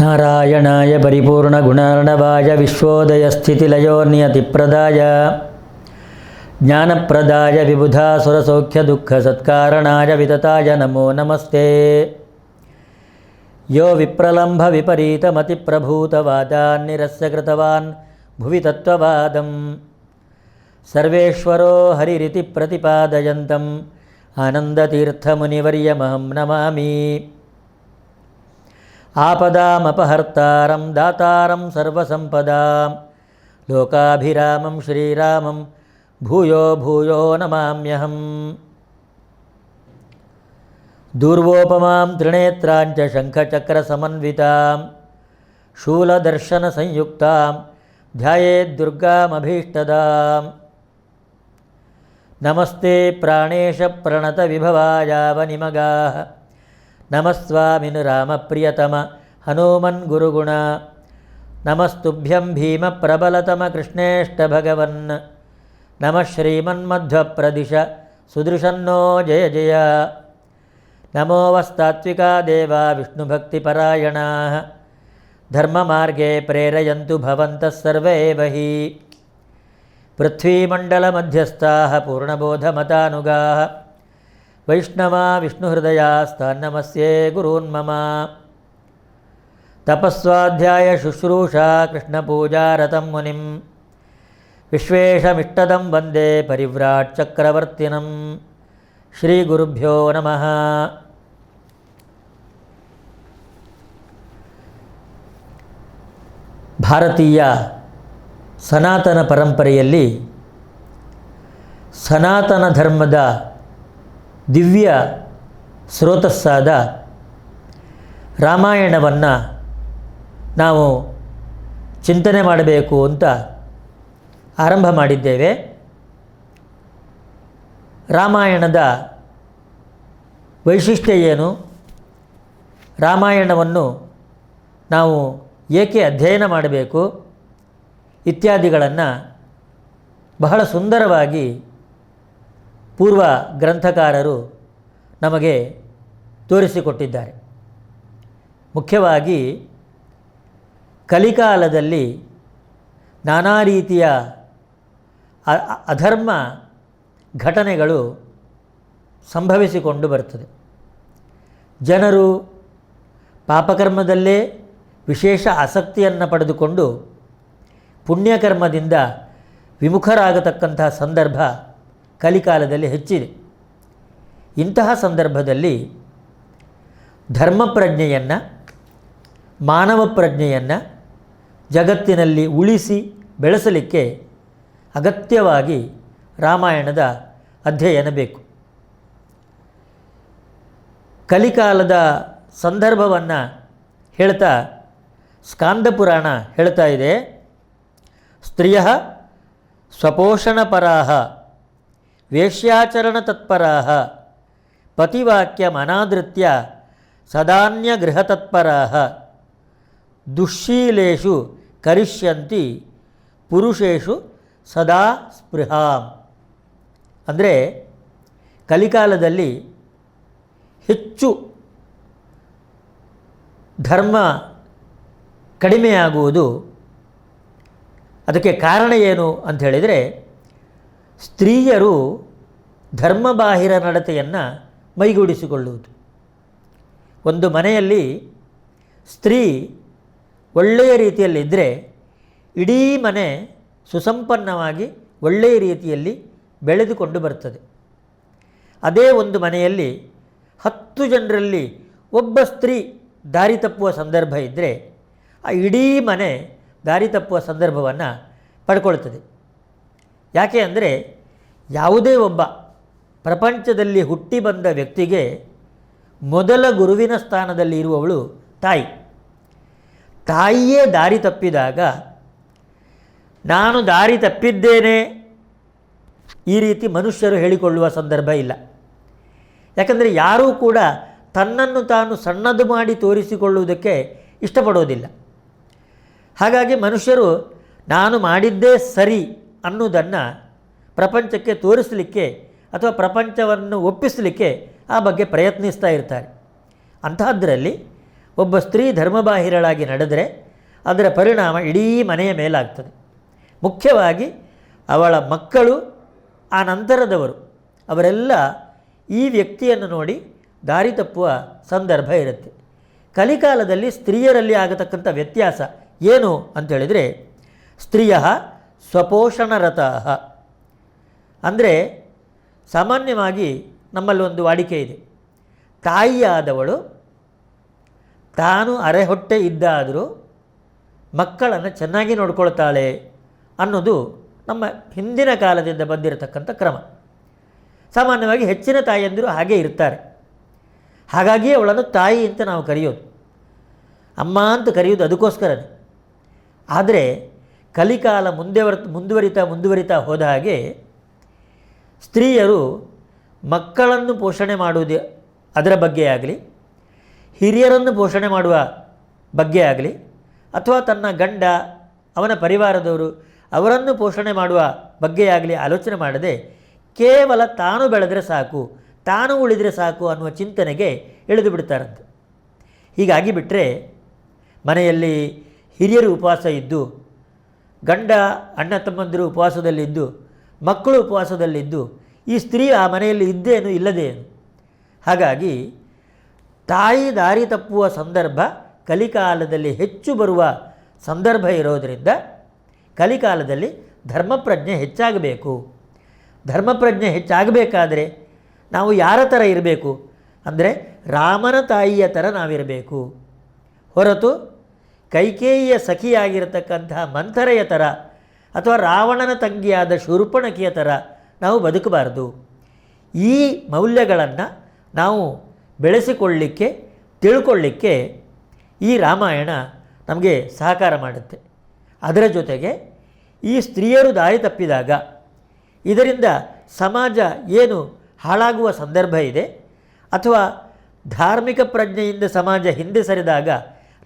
ನಾರಾಯಣಾಯ ಪರಿಪೂರ್ಣಗುಣಾರ್ಣವಾಯ ವಿಶ್ವೋದಯಸ್ಥಿತಿಲಯೋರ್ನಿಯತಿಪ್ರದಾಯ జ్ఞానప్రదాయ విబుధా సురసౌఖ్య దుఃఖ సత్కారణాయ వితతాయ నమో నమస్తే. యో విప్రలంభ విపరీతమతిప్రభూతవాదాన్నిరస్య కృతవాన్ భువి తత్వవాదం సర్వేశ్వరో హరిరితి ప్రతిపాదయంతం. ఆనందతీర్థమునివర్యమహం నమామి. ఆపదామపహర్తారం దాతారం సర్వసంపదాం. లోకాభిరామం శ్రీరామం भूयो भूयो नमाम्यहं दूर्वोपमां त्रिनेत्राञ्च शङ्खचक्रसमन्वितां शूलदर्शनसंयुक्तां ध्यायेद्दुर्गामभीष्टदां नमस्ते प्राणेशप्रणतविभवायावनिमगाः नमस्वामिनुरामप्रियतम हनुमन गुरुगुण। नमस्तुभ्यं भीमप्रबलतमकृष्णेष्टभगवन् నమ శ్రీమన్మధ్వప్రదిశ సుదృశన్నో జయ జయ నమో వస్తాత్వికా దేవా విష్ణుభక్తిపరాయణా ధర్మమార్గే ప్రేరయంతు భవంతः సర్వే వహి పృథ్వీమండలమధ్యస్థాः పూర్ణబోధమతానుగాः వైష్ణవా విష్ణుహృదయాస్తాన్నమస్యే గురూన్మమ తపస్వాధ్యాయ శుశ్రూషా కృష్ణపూజారతం మునిం ವಿಶ್ವೇಶಮಿಷ್ಟದಂ ವಂದೇ ಪರಿವ್ರಾಟ್ ಚಕ್ರವರ್ತಿನಂ ಶ್ರೀ ಗುರುಭ್ಯೋ ನಮಃ. ಭಾರತೀಯ ಸನಾತನ ಪರಂಪರೆಯಲ್ಲಿ ಸನಾತನ ಧರ್ಮದ ದಿವ್ಯ ಸ್ರೋತಸ್ಸಾದ ರಾಮಾಯಣವನ್ನು ನಾವು ಚಿಂತನೆ ಮಾಡಬೇಕು ಅಂತ ಆರಂಭ ಮಾಡಿದ್ದೇವೆ. ರಾಮಾಯಣದ ವೈಶಿಷ್ಟ್ಯ ಏನು? ರಾಮಾಯಣವನ್ನು ನಾವು ಏಕೆ ಅಧ್ಯಯನ ಮಾಡಬೇಕು? ಇತ್ಯಾದಿಗಳನ್ನು ಬಹಳ ಸುಂದರವಾಗಿ ಪೂರ್ವ ಗ್ರಂಥಕಾರರು ನಮಗೆ ತೋರಿಸಿಕೊಟ್ಟಿದ್ದಾರೆ. ಮುಖ್ಯವಾಗಿ ಕಲಿಕಾಲದಲ್ಲಿ ನಾನಾ ರೀತಿಯ ಅಧರ್ಮ ಘಟನೆಗಳು ಸಂಭವಿಸಿಕೊಂಡು ಬರ್ತದೆ. ಜನರು ಪಾಪಕರ್ಮದಲ್ಲೇ ವಿಶೇಷ ಆಸಕ್ತಿಯನ್ನು ಪಡೆದುಕೊಂಡು ಪುಣ್ಯಕರ್ಮದಿಂದ ವಿಮುಖರಾಗತಕ್ಕಂತಹ ಸಂದರ್ಭ ಕಲಿಕಾಲದಲ್ಲಿ ಹೆಚ್ಚಿದೆ. ಇಂತಹ ಸಂದರ್ಭದಲ್ಲಿ ಧರ್ಮ ಪ್ರಜ್ಞೆಯನ್ನು, ಮಾನವ ಪ್ರಜ್ಞೆಯನ್ನು ಜಗತ್ತಿನಲ್ಲಿ ಉಳಿಸಿ ಬೆಳೆಸಲಿಕ್ಕೆ ಅಗತ್ಯವಾಗಿ ರಾಮಾಯಣದ ಅಧ್ಯಯನ ಬೇಕು. ಕಲಿಕಾಲದ ಸಂದರ್ಭವನ್ನು ಹೇಳ್ತಾ ಸ್ಕಾಂದ ಪುರಾಣ ಹೇಳ್ತಾ ಇದೆ. ಸ್ತ್ರೀಯ ಸ್ವಪೋಷಣಪರಾಹ, ವೇಶ್ಯಾಚರಣ ಅನಾದೃತ್ಯ ಸದಾನ್ಯ ಗೃಹತತ್ಪರಾಹ ದುಶ್ಶೀಲೇಷು ಕರಿಷ್ಯಂತಿ ಪುರುಷೇಷು ಸದಾ ಸ್ಪೃಹಾಂ. ಅಂದರೆ ಕಲಿಕಾಲದಲ್ಲಿ ಹೆಚ್ಚು ಧರ್ಮ ಕಡಿಮೆಯಾಗುವುದು ಅದಕ್ಕೆ ಕಾರಣ ಏನು ಅಂತ ಹೇಳಿದರೆ ಸ್ತ್ರೀಯರು ಧರ್ಮಬಾಹಿರ ನಡತೆಯನ್ನು ಮೈಗೂಡಿಸಿಕೊಳ್ಳುವುದು. ಒಂದು ಮನೆಯಲ್ಲಿ ಸ್ತ್ರೀ ಒಳ್ಳೆಯ ರೀತಿಯಲ್ಲಿದ್ದರೆ ಇಡೀ ಮನೆ ಸುಸಂಪನ್ನವಾಗಿ ಒಳ್ಳೆಯ ರೀತಿಯಲ್ಲಿ ಬೆಳೆದುಕೊಂಡು ಬರ್ತದೆ. ಅದೇ ಒಂದು ಮನೆಯಲ್ಲಿ ಹತ್ತು ಜನರಲ್ಲಿ ಒಬ್ಬ ಸ್ತ್ರೀ ದಾರಿ ತಪ್ಪುವ ಸಂದರ್ಭ ಇದ್ದರೆ ಆ ಇಡೀ ಮನೆ ದಾರಿ ತಪ್ಪುವ ಸಂದರ್ಭವನ್ನು ಪಡ್ಕೊಳ್ತದೆ. ಯಾಕೆ ಅಂದರೆ ಯಾವುದೇ ಒಬ್ಬ ಪ್ರಪಂಚದಲ್ಲಿ ಹುಟ್ಟಿ ಬಂದ ವ್ಯಕ್ತಿಗೆ ಮೊದಲ ಗುರುವಿನ ಸ್ಥಾನದಲ್ಲಿ ಇರುವವಳು ತಾಯಿ. ತಾಯಿಯೇ ದಾರಿ ತಪ್ಪಿದಾಗ ನಾನು ದಾರಿ ತಪ್ಪಿದ್ದೇನೆ. ಈ ರೀತಿ ಮನುಷ್ಯರು ಹೇಳಿಕೊಳ್ಳುವ ಸಂದರ್ಭ ಇಲ್ಲ. ಯಾಕಂದರೆ ಯಾರೂ ಕೂಡ ತನ್ನನ್ನು ತಾನು ಸಣ್ಣದು ಮಾಡಿ ತೋರಿಸಿಕೊಳ್ಳುವುದಕ್ಕೆ ಇಷ್ಟಪಡೋದಿಲ್ಲ. ಹಾಗಾಗಿ ಮನುಷ್ಯರು ನಾನು ಮಾಡಿದ್ದೇ ಸರಿ ಅನ್ನೋದನ್ನು ಪ್ರಪಂಚಕ್ಕೆ ತೋರಿಸಲಿಕ್ಕೆ ಅಥವಾ ಪ್ರಪಂಚವನ್ನು ಒಪ್ಪಿಸಲಿಕ್ಕೆ ಆ ಬಗ್ಗೆ ಪ್ರಯತ್ನಿಸ್ತಾ ಇರ್ತಾರೆ. ಅಂತಹದ್ರಲ್ಲಿ ಒಬ್ಬ ಸ್ತ್ರೀ ಧರ್ಮಬಾಹಿರಳಾಗಿ ನಡೆದರೆ ಅದರ ಪರಿಣಾಮ ಇಡೀ ಮನೆಯ ಮೇಲಾಗ್ತದೆ. ಮುಖ್ಯವಾಗಿ ಅವಳ ಮಕ್ಕಳು, ಆ ನಂತರದವರು, ಅವರೆಲ್ಲ ಈ ವ್ಯಕ್ತಿಯನ್ನು ನೋಡಿ ದಾರಿ ತಪ್ಪುವ ಸಂದರ್ಭ ಇರುತ್ತೆ. ಕಲಿಕಾಲದಲ್ಲಿ ಸ್ತ್ರೀಯರಲ್ಲಿ ಆಗತಕ್ಕಂಥ ವ್ಯತ್ಯಾಸ ಏನು ಅಂಥೇಳಿದರೆ ಸ್ತ್ರೀಯ ಸ್ವಪೋಷಣರತಃ. ಅಂದರೆ ಸಾಮಾನ್ಯವಾಗಿ ನಮ್ಮಲ್ಲಿ ಒಂದು ವಾಡಿಕೆ ಇದೆ. ತಾಯಿಯಾದವಳು ತಾನು ಅರೆಹೊಟ್ಟೆ ಇದ್ದಾದರೂ ಮಕ್ಕಳನ್ನು ಚೆನ್ನಾಗಿ ನೋಡ್ಕೊಳ್ತಾಳೆ. ಅನ್ನೋದು ನಮ್ಮ ಹಿಂದಿನ ಕಾಲದಿಂದ ಬಂದಿರತಕ್ಕಂಥ ಕ್ರಮ. ಸಾಮಾನ್ಯವಾಗಿ ಹೆಚ್ಚಿನ ತಾಯಿಯಂದಿರು ಹಾಗೇ ಇರ್ತಾರೆ. ಹಾಗಾಗಿ ಅವಳನ್ನು ತಾಯಿ ಅಂತ ನಾವು ಕರೆಯೋದು. ಅಮ್ಮ ಅಂತ ಕರೆಯೋದು ಅದಕ್ಕೋಸ್ಕರನೇ. ಆದರೆ ಕಲಿಕಾಲ ಮುಂದೆ ಮುಂದುವರಿತಾ ಮುಂದುವರಿತಾ ಹೋದ ಹಾಗೆ ಸ್ತ್ರೀಯರು ಮಕ್ಕಳನ್ನು ಪೋಷಣೆ ಮಾಡುವುದು ಅದರ ಬಗ್ಗೆ ಆಗಲಿ, ಹಿರಿಯರನ್ನು ಪೋಷಣೆ ಮಾಡುವ ಬಗ್ಗೆ ಆಗಲಿ, ಅಥವಾ ತನ್ನ ಗಂಡ, ಅವನ ಪರಿವಾರದವರು ಅವರನ್ನು ಪೋಷಣೆ ಮಾಡುವ ಬಗ್ಗೆಯಾಗಲಿ ಆಲೋಚನೆ ಮಾಡದೆ ಕೇವಲ ತಾನು ಬೆಳೆದರೆ ಸಾಕು, ತಾನು ಉಳಿದರೆ ಸಾಕು ಅನ್ನುವ ಚಿಂತನೆಗೆ ಇಳಿದು ಬಿಡ್ತಾರಂತೆ. ಹೀಗಾಗಿ ಬಿಟ್ಟರೆ ಮನೆಯಲ್ಲಿ ಹಿರಿಯರು ಉಪವಾಸ ಇದ್ದು, ಗಂಡ, ಅಣ್ಣ ತಮ್ಮಂದಿರು ಉಪವಾಸದಲ್ಲಿದ್ದು, ಮಕ್ಕಳು ಉಪವಾಸದಲ್ಲಿದ್ದು ಈ ಸ್ತ್ರೀ ಆ ಮನೆಯಲ್ಲಿ ಇದ್ದೇನು ಇಲ್ಲದೇನು ಹಾಗಾಗಿ ತಾಯಿ ದಾರಿ ತಪ್ಪುವ ಸಂದರ್ಭ ಕಲಿಕಾಲದಲ್ಲಿ ಹೆಚ್ಚು ಬರುವ ಸಂದರ್ಭ ಇರೋದರಿಂದ ಕಲಿಕಾಲದಲ್ಲಿ ಧರ್ಮಪ್ರಜ್ಞೆ ಹೆಚ್ಚಾಗಬೇಕು. ಧರ್ಮಪ್ರಜ್ಞೆ ಹೆಚ್ಚಾಗಬೇಕಾದರೆ ನಾವು ಯಾರ ಥರ ಇರಬೇಕು? ಅಂದರೆ ರಾಮನ ತಾಯಿಯ ಥರ ನಾವಿರಬೇಕು. ಹೊರತು ಕೈಕೇಯಿಯ ಸಖಿಯಾಗಿರತಕ್ಕಂತಹ ಮಂಥರೆಯ ಥರ ಅಥವಾ ರಾವಣನ ತಂಗಿಯಾದ ಶೂರ್ಪಣಕಿಯ ಥರ ನಾವು ಬದುಕಬಾರದು. ಈ ಮೌಲ್ಯಗಳನ್ನು ನಾವು ಬೆಳೆಸಿಕೊಳ್ಳಲಿಕ್ಕೆ ತಿಳ್ಕೊಳ್ಳಿಕ್ಕೆ ಈ ರಾಮಾಯಣ ನಮಗೆ ಸಹಕಾರ ಮಾಡುತ್ತೆ. ಅದರ ಜೊತೆಗೆ ಈ ಸ್ತ್ರೀಯರು ದಾರಿ ತಪ್ಪಿದಾಗ ಇದರಿಂದ ಸಮಾಜ ಏನು ಹಾಳಾಗುವ ಸಂದರ್ಭ ಇದೆ ಅಥವಾ ಧಾರ್ಮಿಕ ಪ್ರಜ್ಞೆಯಿಂದ ಸಮಾಜ ಹಿಂದೆ ಸರಿದಾಗ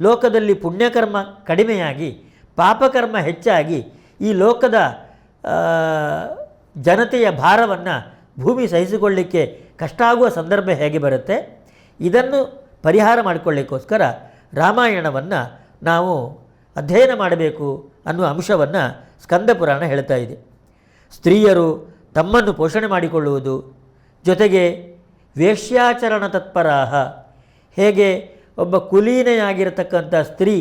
ಲೋಕದಲ್ಲಿ ಪುಣ್ಯಕರ್ಮ ಕಡಿಮೆಯಾಗಿ, ಪಾಪಕರ್ಮ ಹೆಚ್ಚಾಗಿ ಈ ಲೋಕದ ಜನತೆಯ ಭಾರವನ್ನು ಭೂಮಿ ಸಹಿಸಿಕೊಳ್ಳಿಕ್ಕೆ ಕಷ್ಟ ಆಗುವ ಸಂದರ್ಭ ಹೇಗೆ ಬರುತ್ತೆ? ಇದನ್ನು ಪರಿಹಾರ ಮಾಡಿಕೊಳ್ಳಿಕ್ಕೋಸ್ಕರ ರಾಮಾಯಣವನ್ನು ನಾವು ಅಧ್ಯಯನ ಮಾಡಬೇಕು ಅನ್ನುವ ಅಂಶವನ್ನು ಸ್ಕಂದ ಪುರಾಣ ಹೇಳ್ತಾ ಇದೆ. ಸ್ತ್ರೀಯರು ತಮ್ಮನ್ನು ಪೋಷಣೆ ಮಾಡಿಕೊಳ್ಳುವುದು, ಜೊತೆಗೆ ವೇಶ್ಯಾಚರಣ ತತ್ಪರಾಹ, ಹೇಗೆ ಒಬ್ಬ ಕುಲೀನೆಯಾಗಿರತಕ್ಕಂಥ ಸ್ತ್ರೀ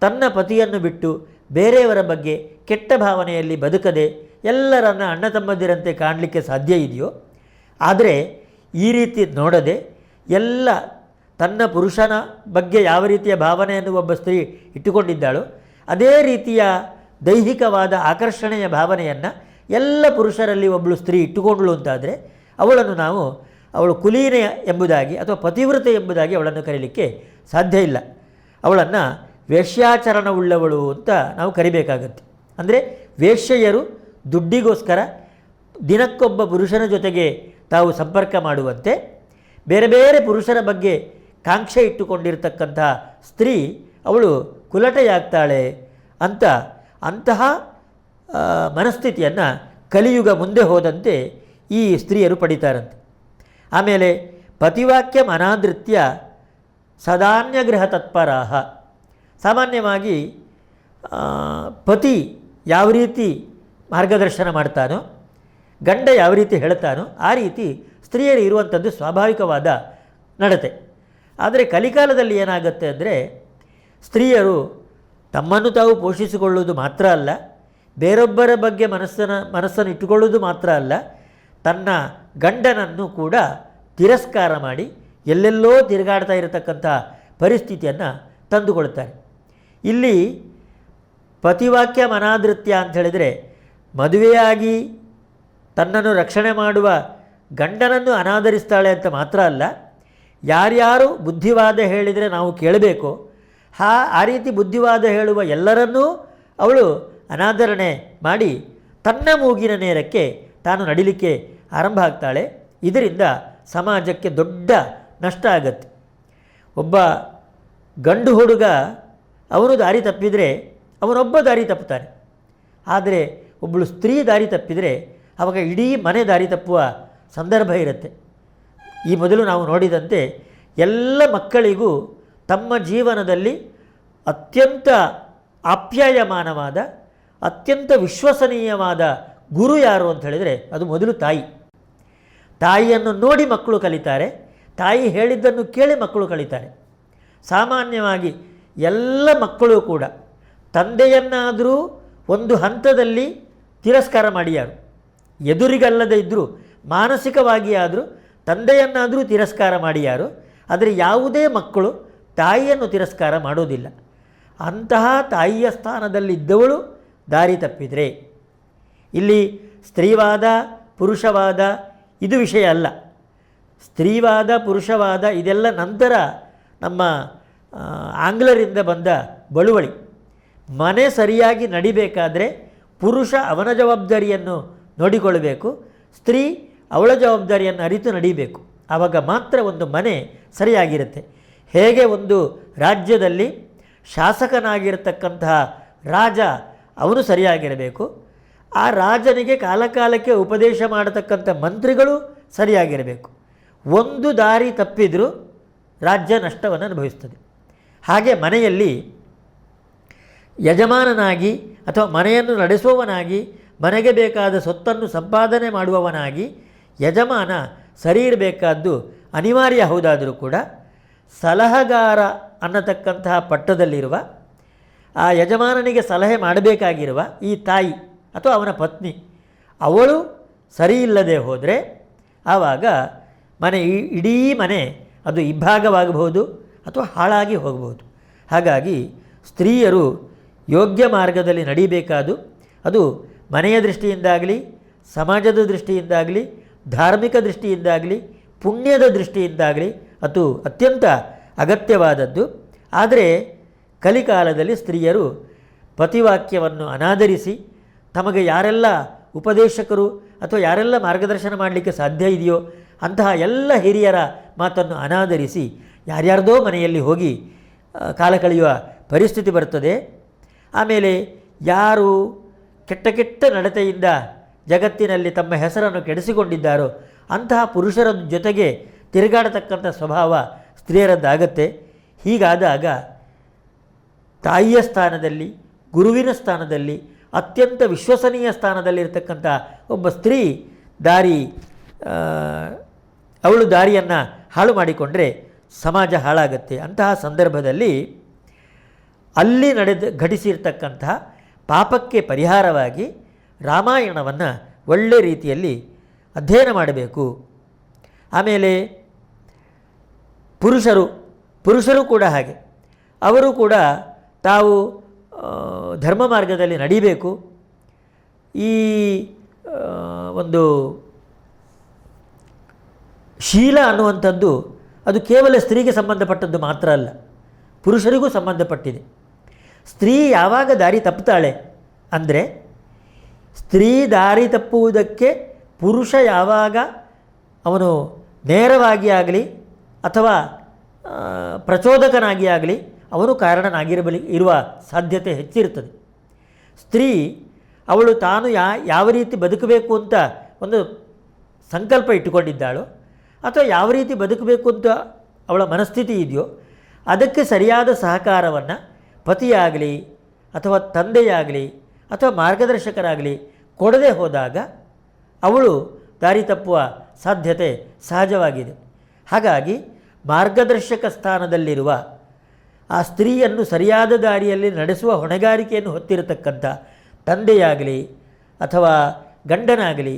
ತನ್ನ ಪತಿಯನ್ನು ಬಿಟ್ಟು ಬೇರೆಯವರ ಬಗ್ಗೆ ಕೆಟ್ಟ ಭಾವನೆಯಲ್ಲಿ ಬದುಕದೆ ಎಲ್ಲರನ್ನ ಅಣ್ಣ ತಮ್ಮಂದಿರಂತೆ ಕಾಣಲಿಕ್ಕೆ ಸಾಧ್ಯ ಇದೆಯೋ? ಆದರೆ ಈ ರೀತಿ ನೋಡದೆ ಎಲ್ಲ ತನ್ನ ಪುರುಷನ ಬಗ್ಗೆ ಯಾವ ರೀತಿಯ ಭಾವನೆಯನ್ನು ಒಬ್ಬ ಸ್ತ್ರೀ ಇಟ್ಟುಕೊಂಡಿದ್ದಾಳೋ, ಅದೇ ರೀತಿಯ ದೈಹಿಕವಾದ ಆಕರ್ಷಣೆಯ ಭಾವನೆಯನ್ನು ಎಲ್ಲ ಪುರುಷರಲ್ಲಿ ಒಬ್ಬಳು ಸ್ತ್ರೀ ಇಟ್ಟುಕೊಂಡಳು ಅಂತಾದರೆ, ಅವಳನ್ನು ನಾವು ಅವಳು ಕುಲೀನೆ ಎಂಬುದಾಗಿ ಅಥವಾ ಪತಿವ್ರತೆ ಎಂಬುದಾಗಿ ಅವಳನ್ನು ಕರೀಲಿಕ್ಕೆ ಸಾಧ್ಯ ಇಲ್ಲ. ಅವಳನ್ನು ವೇಶ್ಯಾಚರಣವುಳ್ಳವಳು ಅಂತ ನಾವು ಕರಿಬೇಕಾಗತ್ತೆ. ಅಂದರೆ ವೇಶ್ಯೆಯರು ದುಡ್ಡಿಗೋಸ್ಕರ ದಿನಕ್ಕೊಬ್ಬ ಪುರುಷನ ಜೊತೆಗೆ ತಾವು ಸಂಪರ್ಕ ಮಾಡುವಂತೆ, ಬೇರೆ ಬೇರೆ ಪುರುಷರ ಬಗ್ಗೆ ಕಾಂಕ್ಷೆ ಇಟ್ಟುಕೊಂಡಿರ್ತಕ್ಕಂಥ ಸ್ತ್ರೀ ಅವಳು ಕುಲಟೆಯಾಗ್ತಾಳೆ ಅಂತ ಅಂತಹ ಮನಸ್ಥಿತಿಯನ್ನು ಕಲಿಯುಗ ಮುಂದೆ ಹೋದಂತೆ ಈ ಸ್ತ್ರೀಯರು ಪಡಿತಾರಂತೆ. ಆಮೇಲೆ ಪತಿವಾಕ್ಯ ಮನಾದೃತ್ಯ ಸದಾನ್ಯಗೃಹ ತತ್ಪರಾಹ. ಸಾಮಾನ್ಯವಾಗಿ ಪತಿ ಯಾವ ರೀತಿ ಮಾರ್ಗದರ್ಶನ ಮಾಡ್ತಾನೋ, ಗಂಡ ಯಾವ ರೀತಿ ಹೇಳ್ತಾನೋ ಆ ರೀತಿ ಸ್ತ್ರೀಯರು ಇರುವಂಥದ್ದು ಸ್ವಾಭಾವಿಕವಾದ ನಡತೆ. ಆದರೆ ಕಲಿಕಾಲದಲ್ಲಿ ಏನಾಗುತ್ತೆ ಅಂದರೆ ಸ್ತ್ರೀಯರು ತಮ್ಮನ್ನು ತಾವು ಪೋಷಿಸಿಕೊಳ್ಳುವುದು ಮಾತ್ರ ಅಲ್ಲ, ಬೇರೊಬ್ಬರ ಬಗ್ಗೆ ಮನಸ್ಸನ್ನು ಮನಸ್ಸನ್ನು ಇಟ್ಟುಕೊಳ್ಳುವುದು ಮಾತ್ರ ಅಲ್ಲ, ತನ್ನ ಗಂಡನನ್ನು ಕೂಡ ತಿರಸ್ಕಾರ ಮಾಡಿ ಎಲ್ಲೆಲ್ಲೋ ತಿರುಗಾಡ್ತಾ ಇರತಕ್ಕಂಥ ಪರಿಸ್ಥಿತಿಯನ್ನು ತಂದುಕೊಳ್ತಾರೆ. ಇಲ್ಲಿ ಪತಿವಾಕ್ಯ ಮನಾದೃತ್ಯ ಅಂತ ಹೇಳಿದರೆ, ಮದುವೆಯಾಗಿ ತನ್ನನ್ನು ರಕ್ಷಣೆ ಮಾಡುವ ಗಂಡನನ್ನು ಅನಾದರಿಸ್ತಾಳೆ ಅಂತ ಮಾತ್ರ ಅಲ್ಲ ಯಾರ್ಯಾರು ಬುದ್ಧಿವಾದ ಹೇಳಿದರೆ ನಾವು ಕೇಳಬೇಕು. ಹಾ, ಆ ರೀತಿ ಬುದ್ಧಿವಾದ ಹೇಳುವ ಎಲ್ಲರನ್ನೂ ಅವಳು ಅನಾದರಣೆ ಮಾಡಿ ತನ್ನ ಮೂಗಿನ ನೇರಕ್ಕೆ ತಾನು ನಡಿಲಿಕ್ಕೆ ಆರಂಭ ಆಗ್ತಾಳೆ. ಇದರಿಂದ ಸಮಾಜಕ್ಕೆ ದೊಡ್ಡ ನಷ್ಟ ಆಗತ್ತೆ. ಒಬ್ಬ ಗಂಡು ಹುಡುಗ ಅವನು ದಾರಿ ತಪ್ಪಿದರೆ ಅವನೊಬ್ಬ ದಾರಿ ತಪ್ಪುತ್ತಾನೆ. ಆದರೆ ಒಬ್ಬಳು ಸ್ತ್ರೀ ದಾರಿ ತಪ್ಪಿದರೆ ಅವಾಗ ಇಡೀ ಮನೆ ದಾರಿ ತಪ್ಪುವ ಸಂದರ್ಭ ಇರುತ್ತೆ. ಈ ಮೊದಲು ನಾವು ನೋಡಿದಂತೆ ಎಲ್ಲ ಮಕ್ಕಳಿಗೂ ತಮ್ಮ ಜೀವನದಲ್ಲಿ ಅತ್ಯಂತ ಆಪ್ಯಾಯಮಾನವಾದ, ಅತ್ಯಂತ ವಿಶ್ವಸನೀಯವಾದ ಗುರು ಯಾರು ಅಂತ ಹೇಳಿದರೆ ಅದು ಮೊದಲು ತಾಯಿ. ತಾಯಿಯನ್ನು ನೋಡಿ ಮಕ್ಕಳು ಕಲಿತಾರೆ, ತಾಯಿ ಹೇಳಿದ್ದನ್ನು ಕೇಳಿ ಮಕ್ಕಳು ಕಲಿತಾರೆ. ಸಾಮಾನ್ಯವಾಗಿ ಎಲ್ಲ ಮಕ್ಕಳು ಕೂಡ ತಂದೆಯನ್ನಾದರೂ ಒಂದು ಹಂತದಲ್ಲಿ ತಿರಸ್ಕಾರ ಮಾಡಿಯಾರು ಎದುರಿಗಲ್ಲದೇ ಇದ್ದರೂ ಮಾನಸಿಕವಾಗಿ ಆದರೂ ತಂದೆಯನ್ನಾದರೂ ತಿರಸ್ಕಾರ ಮಾಡಿ ಯಾರು? ಆದರೆ ಯಾವುದೇ ಮಕ್ಕಳು ತಾಯಿಯನ್ನು ತಿರಸ್ಕಾರ ಮಾಡೋದಿಲ್ಲ. ಅಂತಹ ತಾಯಿಯ ಸ್ಥಾನದಲ್ಲಿದ್ದವಳು ದಾರಿ ತಪ್ಪಿದರೆ. ಇಲ್ಲಿ ಸ್ತ್ರೀವಾದ, ಪುರುಷವಾದ ಇದು ವಿಷಯ ಅಲ್ಲ. ಸ್ತ್ರೀವಾದ, ಪುರುಷವಾದ ಇದೆಲ್ಲ ನಂತರ ನಮ್ಮ ಆಂಗ್ಲರಿಂದ ಬಂದ ಬಳುವಳಿ. ಮನೆ ಸರಿಯಾಗಿ ನಡಿಬೇಕಾದರೆ ಪುರುಷ ಅವನ ಜವಾಬ್ದಾರಿಯನ್ನು ನೋಡಿಕೊಳ್ಳಬೇಕು ಸ್ತ್ರೀ ಅವಳ ಜವಾಬ್ದಾರಿಯನ್ನು ಅರಿತು ನಡೀಬೇಕು. ಆವಾಗ ಮಾತ್ರ ಒಂದು ಮನೆ ಸರಿಯಾಗಿರುತ್ತೆ. ಹೇಗೆ ಒಂದು ರಾಜ್ಯದಲ್ಲಿ ಶಾಸಕನಾಗಿರತಕ್ಕಂತಹ ರಾಜ ಅವನು ಸರಿಯಾಗಿರಬೇಕು. ಆ ರಾಜನಿಗೆ ಕಾಲಕಾಲಕ್ಕೆ ಉಪದೇಶ ಮಾಡತಕ್ಕಂಥ ಮಂತ್ರಿಗಳು ಸರಿಯಾಗಿರಬೇಕು. ಒಂದು ದಾರಿ ತಪ್ಪಿದರೂ ರಾಜ್ಯ ನಷ್ಟವನ್ನು ಅನುಭವಿಸ್ತದೆ. ಹಾಗೆ ಮನೆಯಲ್ಲಿ ಯಜಮಾನನಾಗಿ ಅಥವಾ ಮನೆಯನ್ನು ನಡೆಸುವವನಾಗಿ, ಮನೆಗೆ ಬೇಕಾದ ಸೊತ್ತನ್ನು ಸಂಪಾದನೆ ಮಾಡುವವನಾಗಿ ಯಜಮಾನ ಸರಿ ಇರಬೇಕಾದ್ದು ಅನಿವಾರ್ಯ ಹೌದಾದರೂ ಕೂಡ ಸಲಹೆಗಾರ ಅನ್ನತಕ್ಕಂತಹ ಪಟ್ಟದಲ್ಲಿರುವ ಆ ಯಜಮಾನನಿಗೆ ಸಲಹೆ ಮಾಡಬೇಕಾಗಿರುವ ಈ ತಾಯಿ ಅಥವಾ ಅವನ ಪತ್ನಿ, ಅವಳು ಸರಿ ಇಲ್ಲದೆ ಹೋದರೆ ಆವಾಗ ಮನೆ ಇಡೀ ಮನೆ ಅದು ಇಬ್ಬಾಗವಾಗಬಹುದು ಅಥವಾ ಹಾಳಾಗಿ ಹೋಗಬಹುದು. ಹಾಗಾಗಿ ಸ್ತ್ರೀಯರು ಯೋಗ್ಯ ಮಾರ್ಗದಲ್ಲಿ ನಡೀಬೇಕಾದು ಅದು ಮನೆಯ ದೃಷ್ಟಿಯಿಂದಾಗಲಿ, ಸಮಾಜದ ದೃಷ್ಟಿಯಿಂದಾಗಲಿ ಧಾರ್ಮಿಕ ದೃಷ್ಟಿಯಿಂದಾಗಲಿ, ಪುಣ್ಯದ ದೃಷ್ಟಿಯಿಂದಾಗಲಿ ಅದು ಅತ್ಯಂತ ಅಗತ್ಯವಾದದ್ದು. ಆದರೆ ಕಲಿಕಾಲದಲ್ಲಿ ಸ್ತ್ರೀಯರು ಪತಿವಾಕ್ಯವನ್ನು ಅನಾದರಿಸಿ ತಮಗೆ ಯಾರೆಲ್ಲ ಉಪದೇಶಕರು ಅಥವಾ ಯಾರೆಲ್ಲ ಮಾರ್ಗದರ್ಶನ ಮಾಡಲಿಕ್ಕೆ ಸಾಧ್ಯ ಇದೆಯೋ ಅಂತಹ ಎಲ್ಲ ಹಿರಿಯರ ಮಾತನ್ನು ಅನಾದರಿಸಿ ಯಾರ್ಯಾರ್ದೋ ಮನೆಯಲ್ಲಿ ಹೋಗಿ ಕಾಲ ಕಳೆಯುವ ಪರಿಸ್ಥಿತಿ ಬರ್ತದೆ. ಆಮೇಲೆ ಯಾರು ಕೆಟ್ಟ ಕೆಟ್ಟ ನಡತೆಯಿಂದ ಜಗತ್ತಿನಲ್ಲಿ ತಮ್ಮ ಹೆಸರನ್ನು ಕೆಡಿಸಿಕೊಂಡಿದ್ದಾರೋ ಅಂತಹ ಪುರುಷರ ಜೊತೆಗೆ ತಿರುಗಾಡತಕ್ಕಂಥ ಸ್ವಭಾವ ಸ್ತ್ರೀಯರದ್ದಾಗತ್ತೆ. ಹೀಗಾದಾಗ ತಾಯಿಯ ಸ್ಥಾನದಲ್ಲಿ, ಗುರುವಿನ ಸ್ಥಾನದಲ್ಲಿ, ಅತ್ಯಂತ ವಿಶ್ವಸನೀಯ ಸ್ಥಾನದಲ್ಲಿರ್ತಕ್ಕಂಥ ಒಬ್ಬ ಸ್ತ್ರೀ ದಾರಿ ಅವಳು ದಾರಿಯನ್ನು ಹಾಳು ಮಾಡಿಕೊಂಡರೆ ಸಮಾಜ ಹಾಳಾಗತ್ತೆ. ಅಂತಹ ಸಂದರ್ಭದಲ್ಲಿ ಅಲ್ಲಿ ನಡೆದು, ಘಟಿಸಿರ್ತಕ್ಕಂತಹ ಪಾಪಕ್ಕೆ ಪರಿಹಾರವಾಗಿ ರಾಮಾಯಣವನ್ನು ಒಳ್ಳೆ ರೀತಿಯಲ್ಲಿ ಅಧ್ಯಯನ ಮಾಡಬೇಕು. ಆಮೇಲೆ ಪುರುಷರು ಪುರುಷರು ಕೂಡ ಹಾಗೆ. ಅವರು ಕೂಡ ತಾವು ಧರ್ಮ ಮಾರ್ಗದಲ್ಲಿ ನಡಿಬೇಕು. ಈ ಒಂದು ಶೀಲ ಅನ್ನುವಂಥದ್ದು ಅದು ಕೇವಲ ಸ್ತ್ರೀಗೆ ಸಂಬಂಧಪಟ್ಟದ್ದು ಮಾತ್ರ ಅಲ್ಲ, ಪುರುಷರಿಗೂ ಸಂಬಂಧಪಟ್ಟಿದೆ. ಸ್ತ್ರೀ ಯಾವಾಗ ದಾರಿ ತಪ್ಪುತ್ತಾಳೆ ಅಂದರೆ ಸ್ತ್ರೀ ದಾರಿ ತಪ್ಪುವುದಕ್ಕೆ ಪುರುಷ ಯಾವಾಗ ಅವನು ನೇರವಾಗಿ ಆಗಲಿ ಅಥವಾ ಪ್ರಚೋದಕನಾಗಿ ಆಗಲಿ ಅವನು ಕಾರಣನಾಗಿರಬಲಿ, ಇರುವ ಸಾಧ್ಯತೆ ಹೆಚ್ಚಿರುತ್ತದೆ. ಸ್ತ್ರೀ, ಅವಳು ತಾನು ಯಾ, ಯಾವ ರೀತಿ ಬದುಕಬೇಕು ಅಂತ ಒಂದು ಸಂಕಲ್ಪ ಇಟ್ಟುಕೊಂಡಿದ್ದಾಳೋ, ಅಥವಾ ಯಾವ ರೀತಿ ಬದುಕಬೇಕು ಅಂತ ಅವಳ ಮನಸ್ಥಿತಿ ಇದೆಯೋ, ಅದಕ್ಕೆ ಸರಿಯಾದ ಸಹಕಾರವನ್ನು ಪತಿಯಾಗಲಿ ಅಥವಾ ತಂದೆಯಾಗಲಿ ಅಥವಾ ಮಾರ್ಗದರ್ಶಕರಾಗಲಿ ಕೊಡದೆ ಹೋದಾಗ ಅವಳು ದಾರಿ ತಪ್ಪುವ ಸಾಧ್ಯತೆ ಸಹಜವಾಗಿದೆ. ಹಾಗಾಗಿ ಮಾರ್ಗದರ್ಶಕ ಸ್ಥಾನದಲ್ಲಿರುವ ಆ ಸ್ತ್ರೀಯನ್ನು ಸರಿಯಾದ ದಾರಿಯಲ್ಲಿ ನಡೆಸುವ ಹೊಣೆಗಾರಿಕೆಯನ್ನು ಹೊತ್ತಿರತಕ್ಕಂಥ ತಂದೆಯಾಗಲಿ ಅಥವಾ ಗಂಡನಾಗಲಿ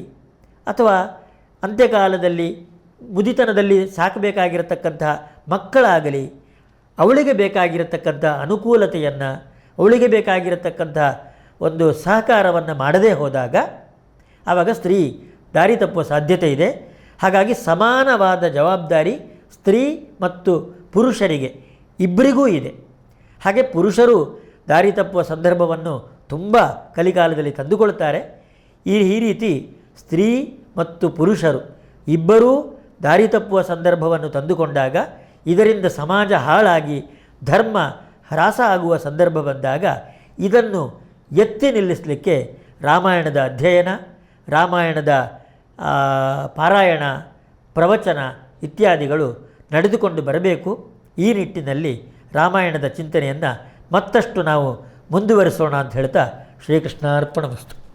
ಅಥವಾ ಅಂತ್ಯಕಾಲದಲ್ಲಿ ಮುದಿತನದಲ್ಲಿ ಸಾಕಬೇಕಾಗಿರತಕ್ಕಂಥ ಮಕ್ಕಳಾಗಲಿ ಅವಳಿಗೆ ಬೇಕಾಗಿರತಕ್ಕಂಥ ಅನುಕೂಲತೆಯನ್ನು, ಅವಳಿಗೆ ಬೇಕಾಗಿರತಕ್ಕಂಥ ಒಂದು ಸಹಕಾರವನ್ನು ಮಾಡದೇ ಹೋದಾಗ ಆವಾಗ ಸ್ತ್ರೀ ದಾರಿ ತಪ್ಪುವ ಸಾಧ್ಯತೆ ಇದೆ. ಹಾಗಾಗಿ ಸಮಾನವಾದ ಜವಾಬ್ದಾರಿ ಸ್ತ್ರೀ ಮತ್ತು ಪುರುಷರಿಗೆ ಇಬ್ಬರಿಗೂ ಇದೆ. ಹಾಗೆ ಪುರುಷರು ದಾರಿ ತಪ್ಪುವ ಸಂದರ್ಭವನ್ನು ತುಂಬ ಕಲಿಕಾಲದಲ್ಲಿ ತಂದುಕೊಳ್ತಾರೆ. ಈ ಈ ರೀತಿ ಸ್ತ್ರೀ ಮತ್ತು ಪುರುಷರು ಇಬ್ಬರೂ ದಾರಿ ತಪ್ಪುವ ಸಂದರ್ಭವನ್ನು ತಂದುಕೊಂಡಾಗ, ಇದರಿಂದ ಸಮಾಜ ಹಾಳಾಗಿ ಧರ್ಮ ಹ್ರಾಸ ಆಗುವ ಸಂದರ್ಭ ಬಂದಾಗ ಇದನ್ನು ಎತ್ತಿ ನಿಲ್ಲಿಸಲಿಕ್ಕೆ ರಾಮಾಯಣದ ಅಧ್ಯಯನ, ರಾಮಾಯಣದ ಪಾರಾಯಣ, ಪ್ರವಚನ ಇತ್ಯಾದಿಗಳು ನಡೆದುಕೊಂಡು ಬರಬೇಕು. ಈ ನಿಟ್ಟಿನಲ್ಲಿ ರಾಮಾಯಣದ ಚಿಂತನೆಯನ್ನು ಮತ್ತಷ್ಟು ನಾವು ಮುಂದುವರಿಸೋಣ ಅಂತ ಹೇಳ್ತಾ ಶ್ರೀಕೃಷ್ಣಾರ್ಪಣ ವಸ್ತು